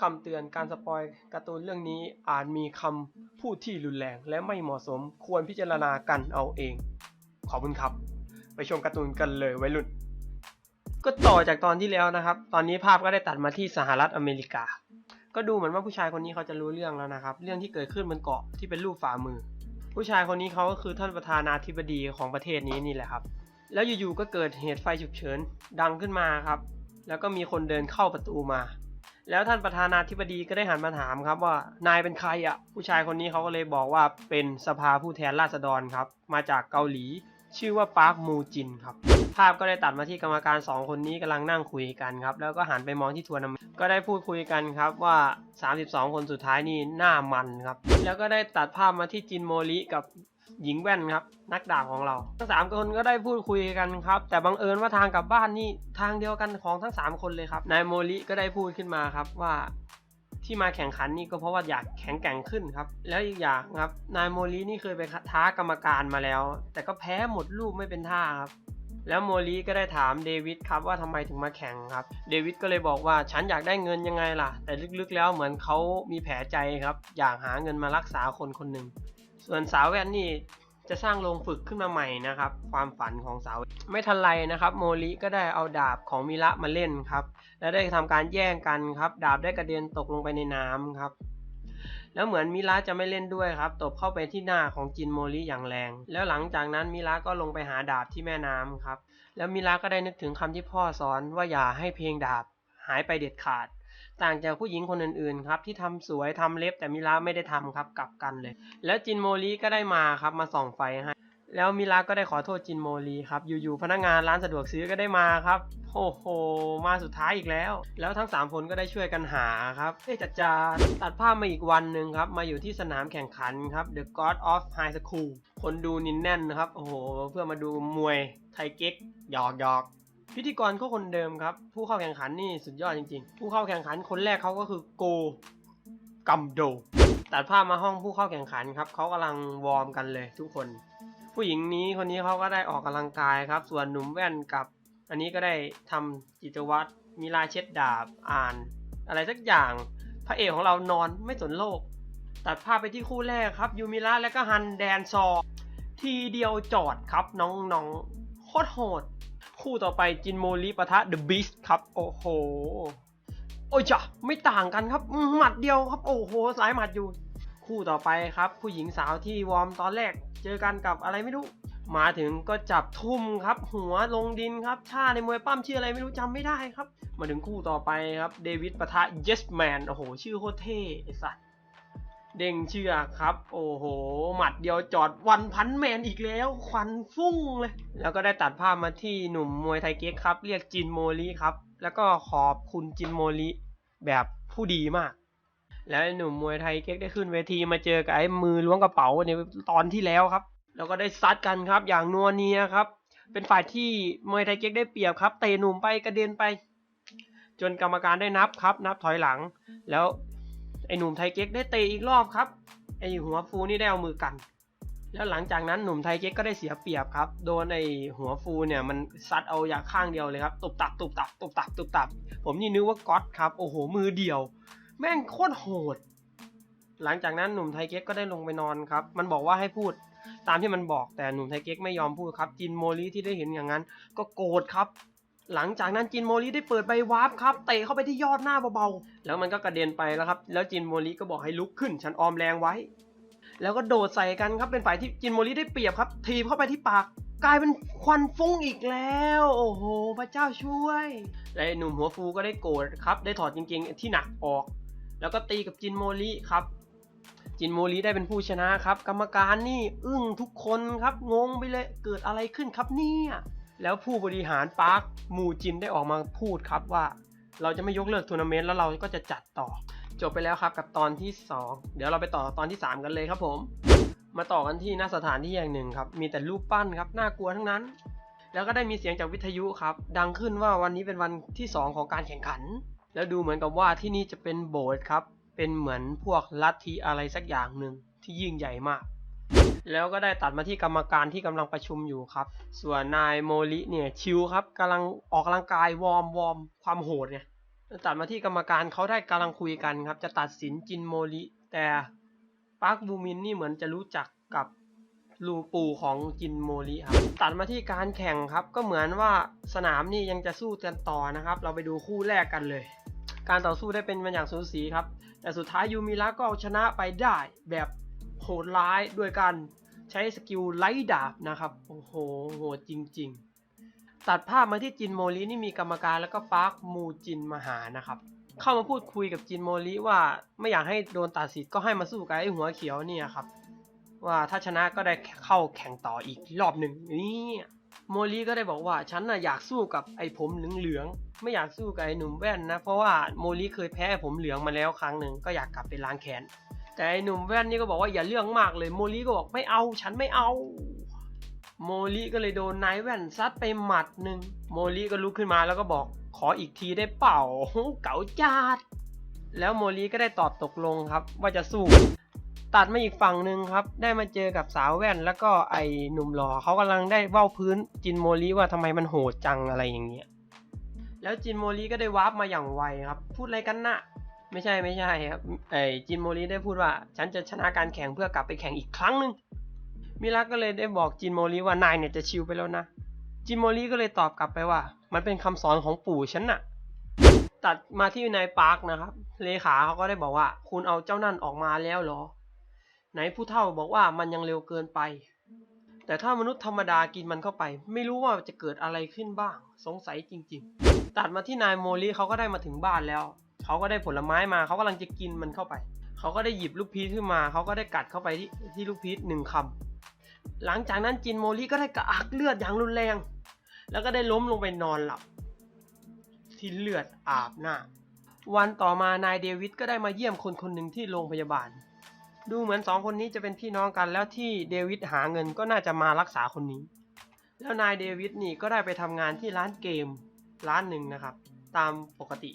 คำเตือนการสปอยการ์ตูนเรื่องนี้อาจมีคำพูดที่รุนแรงและไม่เหมาะสมควรพิจารณากันเอาเอง ขอบคุณครับ ไปชมการ์ตูนกันเลยไวรุ่น ก็ต่อจากตอนที่แล้วนะครับ ตอนนี้ภาพก็ได้ตัดมาที่สหรัฐอเมริกา ก็ดูเหมือนว่าผู้ชายคนนี้เขาจะรู้เรื่องแล้วนะครับ เรื่องที่เกิดขึ้นบนเกาะที่เป็นรูปฝ่ามือ ผู้ชายคนนี้เขาก็คือท่านประธานาธิบดีของประเทศนี้นี่แหละครับ แล้วอยู่ๆก็เกิดเหตุไฟฉุกเฉินดังขึ้นมาครับ แล้วก็มีคนเดินเข้าประตูมา แล้วท่านประธานาธิบดีก็ได้หันมาถามครับว่านายเป็นใครอะ ผู้ชายคนนี้เขาก็เลยบอกว่าเป็นสภาผู้แทนราษฎรครับ มาจากเกาหลี ชื่อว่าปาร์คมูจินครับ ภาพก็ได้ตัดมาที่กรรมการ 2 คนนี้กำลังนั่งคุยกันครับ แล้วก็หันไปมองที่ทัวร์นาเมนต์ก็ได้พูดคุยกันครับว่า 32 คนสุดท้ายนี่หน้ามันครับ แล้วก็ได้ตัดภาพมาที่จินโมริกับ หญิงแว่นครับ นักดาบของเรา ทั้งสามคนก็ได้พูดคุยกันครับ แต่บังเอิญว่าทางกลับบ้านนี่ทางเดียวกันของทั้ง 3 คนเลยครับนายโมริก็ได้พูดขึ้นมาครับว่าที่มาแข่งขันนี่ก็เพราะว่าอยากแข็งแกร่งขึ้นครับ แล้วอีกอย่างครับ นายโมลีนี่เคยไปท้ากรรมการมาแล้ว แต่ก็แพ้หมดลูกไม่เป็นท่าครับ แล้วโมลีก็ได้ถามเดวิดครับว่าทำไมถึงมาแข่งครับ เดวิดก็เลยบอกว่าฉันอยากได้เงินยังไงล่ะ แต่ลึกๆแล้วเหมือนเขามีแผลใจครับ อยากหาเงินมารักษาคนคนหนึ่ง ส่วนสาวแว่นนี่จะสร้างโรงฝึกขึ้นมาใหม่นะครับ ความฝันของสาว ไม่ทันไรนะครับ โมลิก็ได้เอาดาบของมิระมาเล่นครับ และได้ทำการแย่งกันครับ ดาบได้กระเด็นตกลงไปในน้ำครับ แล้วเหมือนมิระจะไม่เล่นด้วยครับ ตบเข้าไปที่หน้าของจินโมริอย่างแรง แล้วหลังจากนั้นมิระก็ลงไปหาดาบที่แม่น้ำครับ แล้วมิระก็ได้นึกถึงคำที่พ่อสอนว่าอย่าให้เพลงดาบหายไปเด็ดขาด ต่างจากผู้หญิงคนอื่นๆครับที่ทำสวยทำเล็บแต่มิระไม่ได้ทำครับกลับกันเลย แล้วจินโมริก็ได้มาครับมาส่องไฟให้แล้วมิระก็ได้ขอโทษจินโมรีครับอยู่ๆพนักงานร้านสะดวกซื้อก็ได้มาครับโอ้โหมาสุดท้ายอีกแล้ว แล้วทั้ง 3 คนก็ได้ช่วยกันหาครับเอ๊จัดจาตัดภาพมาอีกวันหนึ่งครับมาอยู่ที่สนามแข่งขันครับ The God of High School คนดูนินแน่นนะครับโอ้โหเพื่อมาดูมวยไทเก๊กหยอกหยอก พิธีกรก็คนเดิมครับ ผู้เข้าแข่งขันนี่สุดยอดจริงๆ ผู้เข้าแข่งขันคนแรกเขาก็คือโกกัมโด ตัดภาพมาห้องผู้เข้าแข่งขันครับเขากำลังวอร์มกันเลยทุกคน ผู้หญิงนี้คนนี้เขาก็ได้ออกกำลังกายครับ ส่วนหนุ่มแว่นกับ อันนี้ก็ได้ทำกิจวัตรมีลายเช็ดดาบอ่าน อะไรสักอย่างพระเอกของเรานอนไม่สนโลก ตัดภาพไปที่คู่แรกครับยูมิระและก็ฮันแดนซอ ทีเดียวจอดครับน้องๆโคตรโหด คู่ต่อไปจินโมริปะทะเดอะบีสครับ โอ้โห โอ้ยจ้ะไม่ต่างกันครับหมัดเดียวครับ โอ้โห สายหมัดอยู่ คู่ต่อไปครับ ผู้หญิงสาวที่วอร์มตอนแรก เจอกันกับอะไรไม่รู้ มาถึงก็จับทุ่มครับ หัวลงดินครับท่าในมวยปั้มชื่ออะไรไม่รู้จำไม่ได้ครับ มาถึงคู่ต่อไปครับเดวิดปะทะเยสแมนโอ้โห ชื่อโคตรเท่ไอ้สัส เด้งเชือกครับ โอ้โห หมัดเดียวจอดวันพันแมนอีกแล้ว ควันฟุ้งเลย แล้วก็ได้ตัดภาพมาที่หนุ่มมวยไทยเก๊กครับ เรียกจินโมลีครับ แล้วก็ขอบคุณจินโมลีแบบผู้ดีมาก แล้วหนุ่มมวยไทยเก๊กได้ขึ้นเวทีมาเจอกับไอ้มือล้วงกระเป๋าในตอนที่แล้วครับ แล้วก็ได้ซัดกันครับ อย่างนัวเนียครับ เป็นฝ่ายที่มวยไทยเก๊กได้เปรียบครับ เตะหนุ่มไปกระเด็นไป จนกรรมการได้นับครับ นับถอยหลัง แล้ว ไอ้หนุ่มไทยเก๊กได้เตะอีกรอบครับ ไอ้หัวฟูนี่ได้เอามือกัน แล้วหลังจากนั้นหนุ่มไทยเก๊กก็ได้เสียเปรียบครับ โดนไอ้หัวฟูเนี่ยมันซัดเอาอย่างข้างเดียวเลยครับตุบตับตุบตับตุบตับตุบตับ ผมนี่นึกว่าก๊อตครับ โอ้โหมือเดียว แม่งโคตรโหด หลังจากนั้นหนุ่มไทยเก๊กก็ได้ลงไปนอนครับ มันบอกว่าให้พูดตามที่มันบอกแต่หนุ่มไทยเก๊กไม่ยอมพูดครับจินโมลีที่ได้เห็นอย่างนั้น ก็โกรธครับ หลังจากนั้นจินโมลีได้เปิดใบวาร์ปครับเตะเข้าไปที่ยอดหน้าเบาๆแล้วมันก็กระเด็นไปแล้วครับ แล้วจินโมลีก็บอกให้ลุกขึ้นฉันออมแรงไว้ แล้วก็โดดใส่กันครับเป็นฝ่ายที่จินโมลีได้เปรียบครับ ทีบเข้าไปที่ปากกลายเป็นควันฟุ้งอีกแล้ว โอ้โห พระเจ้าช่วยและหนุ่มหัวฟูก็ได้โกรธครับ ได้ถอดจริงๆที่หนักออก แล้วก็ตีกับจินโมลีครับ จินโมลีได้เป็นผู้ชนะครับ กรรมการนี่อึ้งทุกคนครับงงไปเลยเกิดอะไรขึ้นครับเนี่ย แล้วผู้บริหารปาร์คมูจินได้ออกมาพูดครับว่า เราจะไม่ยกเลิกทัวร์นาเมนต์แล้วเราก็จะจัดต่อ จบไปแล้วครับกับตอนที่ 2 เดี๋ยวเราไปต่อตอนที่ 3 กันเลยครับผม มาต่อกันที่หน้าสถานที่แห่งหนึ่งครับ มีแต่รูปปั้นครับน่ากลัวทั้งนั้น แล้วก็ได้มีเสียงจากวิทยุครับ ดังขึ้นว่าวันนี้เป็นวันที่ 2 ของการแข่งขัน แล้วดูเหมือนกับว่าที่นี่จะเป็นโบสถ์ครับเป็นเหมือนพวกลัทธิอะไรสักอย่างหนึ่งที่ยิ่งใหญ่มาก แล้วก็ได้ตัดมาที่กรรมการที่กำลังประชุมอยู่ครับ ส่วนนายโมริเนี่ยชิลครับกำลังออกกำลังกายวอร์มวอร์มความโหดไงตัดมาที่กรรมการเขาได้กำลังคุยกันครับ จะตัดสินจินโมริแต่ปาร์คบูมินนี่เหมือนจะรู้จักกับลูปูของจินโมริครับ ตัดมาที่การแข่งครับ ก็เหมือนว่าสนามนี่ยังจะสู้กันต่อนะครับ เราไปดูคู่แรกกันเลย การต่อสู้ได้เป็นมาอย่างสูสีครับ แต่สุดท้ายยูมิระก็เอาชนะไปได้แบบ โหดร้ายด้วยการใช้สกิลไล่ดาบนะครับ โอ้โหโหดจริง ๆ ตัดภาพมาที่จินโมรินี่มีกรรมการแล้วก็ปาร์คมูจินมาหานะครับ เข้ามาพูดคุยกับจินโมริว่าไม่อยากให้โดนตัดสิทธิ์ก็ให้มาสู้กับไอ้หัวเขียวเนี่ยครับ ว่าถ้าชนะก็ได้เข้าแข่งต่ออีกรอบหนึ่งนี่โมริก็ได้บอกว่าฉันน่ะอยากสู้กับไอ้ผมเหลืองๆไม่อยากสู้กับไอ้หนุ่มแว่นนะเพราะว่าโมริเคยแพ้ผมเหลืองมาแล้วครั้งหนึ่งก็อยากกลับไปล้างแค้น แต่หนุ่มแว่นนี่ก็บอกว่าอย่าเรื่องมากเลยโมริก็บอกไม่เอาฉันไม่เอา โมลิก็เลยโดนนายแว่นซัดไปหมัดหนึ่งโมลิก็ลุกขึ้นมาแล้วก็บอกขออีกทีได้เปล่าเก๋าจัดแล้วโมลิก็ได้ตอบตกลงครับ ว่าจะสู้ ตัดมาอีกฝั่งหนึ่งครับ ได้มาเจอกับสาวแว่น แล้วก็ไอ้หนุ่มหล่อเขากำลังได้เว้าพื้นจินโมลิว่าทำไมมันโหดจังอะไรอย่างเงี้ยแล้วจินโมลิก็ได้วาร์ปมาอย่างไวครับ พูดอะไรกันนะ ไม่ใช่ไม่ใช่ครับไอจินโมลิได้พูดว่า ฉันจะชนะการแข่งเพื่อกลับไปแข่งอีกครั้งหนึ่งมิระก็เลยได้บอกจินโมริว่านายเนี่ยจะชิลไปแล้วนะ จินโมริก็เลยตอบกลับไปว่า มันเป็นคำสอนของปู่ฉันน่ะ ตัดมาที่นายปาร์คนะครับ เลขาเขาก็ได้บอกว่า คุณเอาเจ้านั่นออกมาแล้วเหรอ ไหนผู้เฒ่าบอกว่ามันยังเร็วเกินไป แต่ถ้ามนุษย์ธรรมดากินมันเข้าไป ไม่รู้ว่าจะเกิดอะไรขึ้นบ้าง สงสัยจริง ๆ ตัดมาที่นายโมริเขาก็ได้มาถึงบ้านแล้ว เขาก็ได้ผลไม้มาเขากำลังจะกินมันเข้าไป เขาก็ได้หยิบลูกพีชขึ้นมาเขาก็ได้กัดเข้าไปที่ที่ลูกพีชหนึ่งคำหลังจากนั้นจินโมริก็ได้กระอักเลือดอย่างรุนแรง แล้วก็ได้ล้มลงไปนอนหลับ ที่เลือดอาบหน้า วันต่อมานายเดวิดก็ได้มาเยี่ยมคนคนหนึ่งที่โรงพยาบาล ดูเหมือนสองคนนี้จะเป็นพี่น้องกันแล้วที่เดวิดหาเงินก็น่าจะมารักษาคนนี้ แล้วนายเดวิดนี่ก็ได้ไปทำงานที่ร้านเกมร้านหนึ่งนะครับ ตามปกติ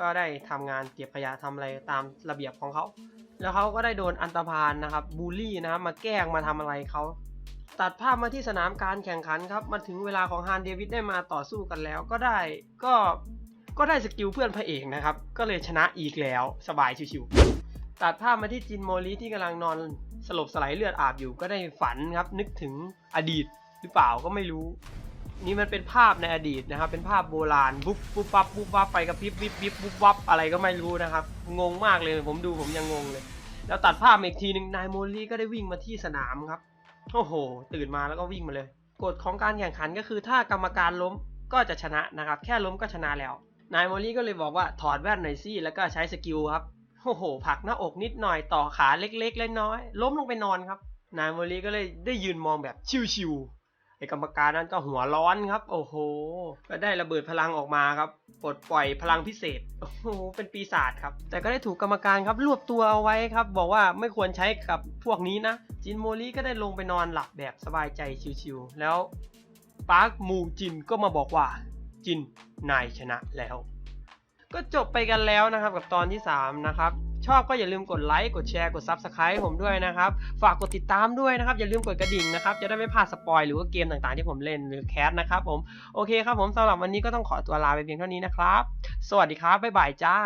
ก็ได้ทำงานเก็บขยะทำอะไรตามระเบียบของเขา แล้วเขาก็ได้โดนอันตรพาลนะครับบูลลี่นะครับมาแกล้งมาทำอะไรเขาตัดภาพมาที่สนามการแข่งขันครับมาถึงเวลาของฮานเดวิดได้มาต่อสู้กันแล้ว ก็ได้ก็ก็ได้สกิลเพื่อนพระเอกนะครับ ก็เลยชนะอีกแล้วสบายชิวๆตัดภาพมาที่จินโมริที่กำลังนอนสลบสลายเลือดอาบอยู่ก็ได้ฝันครับ นึกถึงอดีตหรือเปล่าก็ไม่รู้ นี่มันเป็นภาพในอดีตนะครับ เป็นภาพโบราณบุ๊บบุ๊บวับบุ๊บวับไปกับพริบวิบวิบบุ๊บวับอะไรก็ไม่รู้นะครับ งงมากเลยผมดูผมยังงงเลย แล้วตัดภาพอีกทีหนึ่งนายโมลี่ก็ได้วิ่งมาที่สนามครับโอ้โห ตื่นมาแล้วก็วิ่งมาเลย กฎของการแข่งขันก็คือถ้ากรรมการล้มก็จะชนะนะครับ แค่ล้มก็ชนะแล้ว นายโมลี่ก็เลยบอกว่าถอดแว่นหน่อยสิแล้วก็ใช้สกิลครับโอ้โหผักหน้าอกนิดหน่อยต่อขาเล็กๆเล็กน้อยล้มลงไปนอนครับ นายโมลี่ก็เลยได้ยืนมองแบบชิวๆ ไอกรรมการนั้นก็หัวร้อนครับ โอ้โห ก็ได้ระเบิดพลังออกมาครับ ปลดปล่อยพลังพิเศษ โอ้โห เป็นปีศาจครับ แต่ก็ได้ถูกกรรมการครับรวบตัวเอาไว้ครับ บอกว่าไม่ควรใช้กับพวกนี้นะ จินโมริก็ได้ลงไปนอนหลับแบบสบายใจชิวๆ แล้วปาร์คมูจินก็มาบอกว่า จินนายชนะแล้ว ก็จบไปกันแล้วนะครับกับตอนที่ 3 นะครับ ชอบก็อย่าลืมกดไลค์ กดแชร์ กด Subscribe ผมด้วยนะครับ ฝากกดติดตามด้วยนะครับ อย่าลืมกดกระดิ่งนะครับ จะได้ไม่พลาดสปอยหรือว่าเกมต่างๆที่ผมเล่นหรือแคสนะครับผม โอเคครับผมสำหรับวันนี้ก็ต้องขอตัวลาไปเพียงเท่านี้นะครับ สวัสดีครับ บ๊ายบายจ้า